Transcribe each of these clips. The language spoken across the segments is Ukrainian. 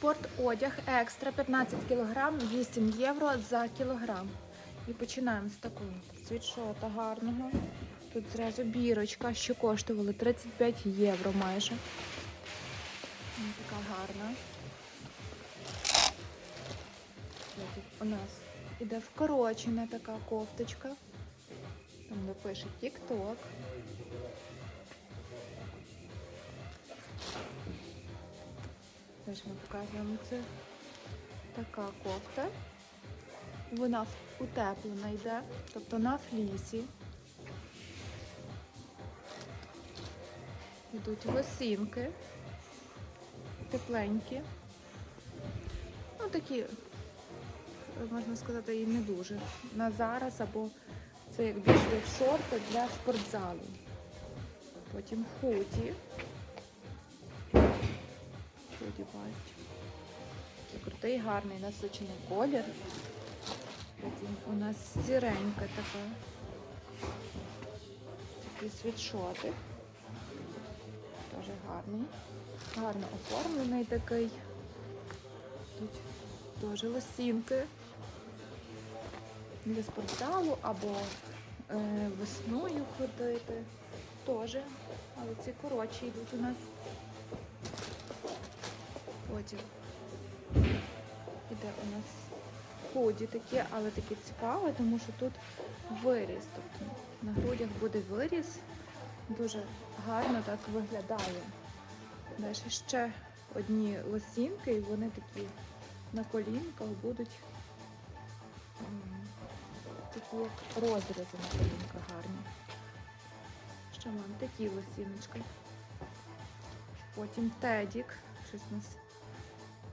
Спортодяг екстра 15 кг, 8 євро за кілограм. І починаємо з такого світшота гарного. Тут зразу бірочка, що коштували 35 євро майже. Ось така гарна. Потім у нас іде вкорочена така кофточка. Там де пише Теж ми показуємо це така кофта. Вона утеплена йде, тобто на флісі. Йдуть лосінки, тепленькі. Ну такі, можна сказати, і не дуже. На зараз або це як більш як шорти для спортзалу. Потім худі. Худі бачу. Крутий, гарний насичений колір. Потім у нас сіренька така. Такий світшотик. Дуже гарний. Гарно оформлений такий. Тут теж лосінки для спортзалу або е, весною ходити. Теж. Але ці коротші йдуть у нас. Потім іде у нас ході такі, але такі цікаві, тому що тут виріс. Тобто на грудях буде виріс. Дуже гарно так виглядає. Далі ще одні лосінки, і вони такі на колінках будуть такі як розрізи на колінках гарні. Що маємо? Такі лосіночки. Потім тедік. Щось у нас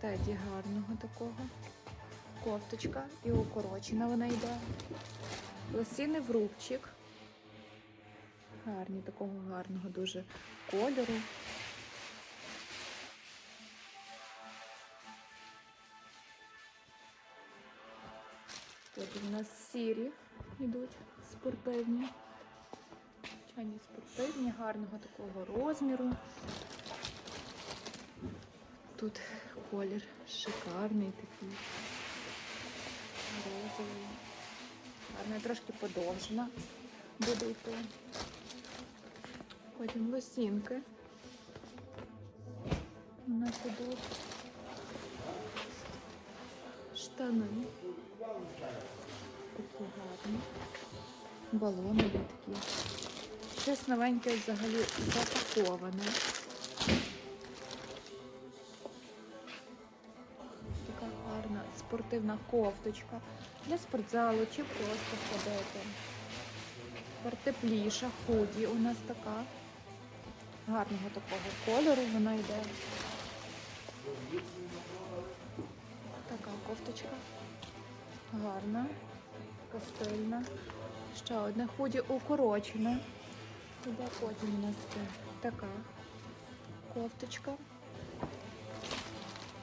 теді гарного такого. Кофточка і укорочена вона йде. Лосіни в рубчик. Гарні, такого гарного дуже кольору. Потім у нас сірі йдуть спортивні. Звичайні спортивні, гарного такого розміру. Тут колір шикарний такий. Розовий. Гарна, трошки подовжена буде йти. Потім лосінки. У нас ідуть штани. Такі гарні. Балони такі. Щось новеньке взагалі запаковане. Спортивна кофточка для спортзалу чи просто ходити. Тепер тепліша, худі у нас така. Гарного такого кольору вона йде. Така кофточка. Гарна, така стильна. Ще одне худі укорочене. Іде потім у нас така кофточка.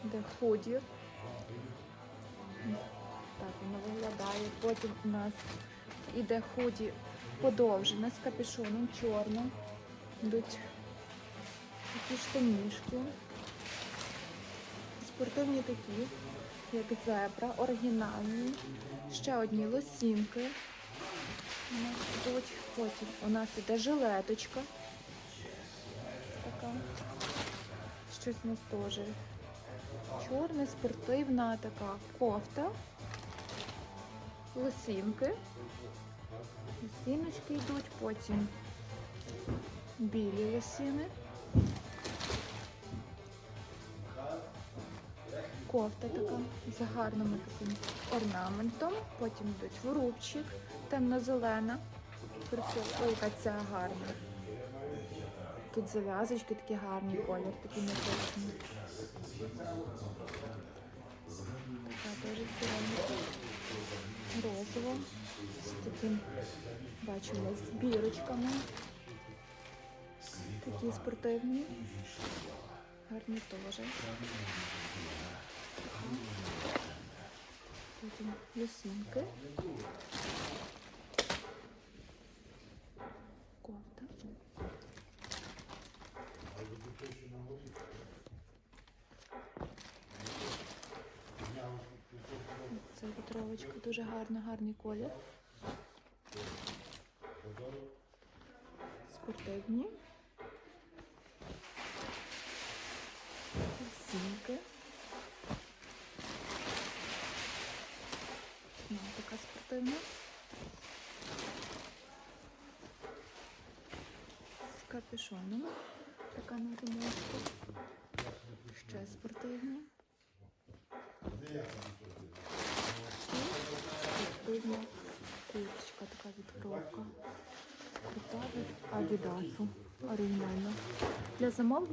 Де худі. Так воно виглядає. Потім у нас іде худі подовжене з капюшоном чорним. Йдуть такі штанішки. Спортивні такі, як зебра, оригінальні. Ще одні лосінки. У нас йдуть. Потім у нас іде жилеточка. Така. Щось у нас теж. Чорна, спортивна така кофта. Лосінки. Лосіночки йдуть, потім білі лосіни. Кофта така з гарним таким орнаментом. Потім йдуть врубчик, темно-зелена. Яка ця гарна. Тут зав'язочки такі гарні, колір такий насичений. Така теж. Розово. З таким, бачимо, з бірочками. Такі спортивні. Гарні теж. Потім лосінки. Кофта. Це вітровочка, дуже гарна, гарний колір. Спортивні. Сімки. Ну, така спортивна. З капюшоном. Така на ремонтку. Ще спортивні. Така відкровка. Крута від Адідасу. Оригінальна. Для замовлення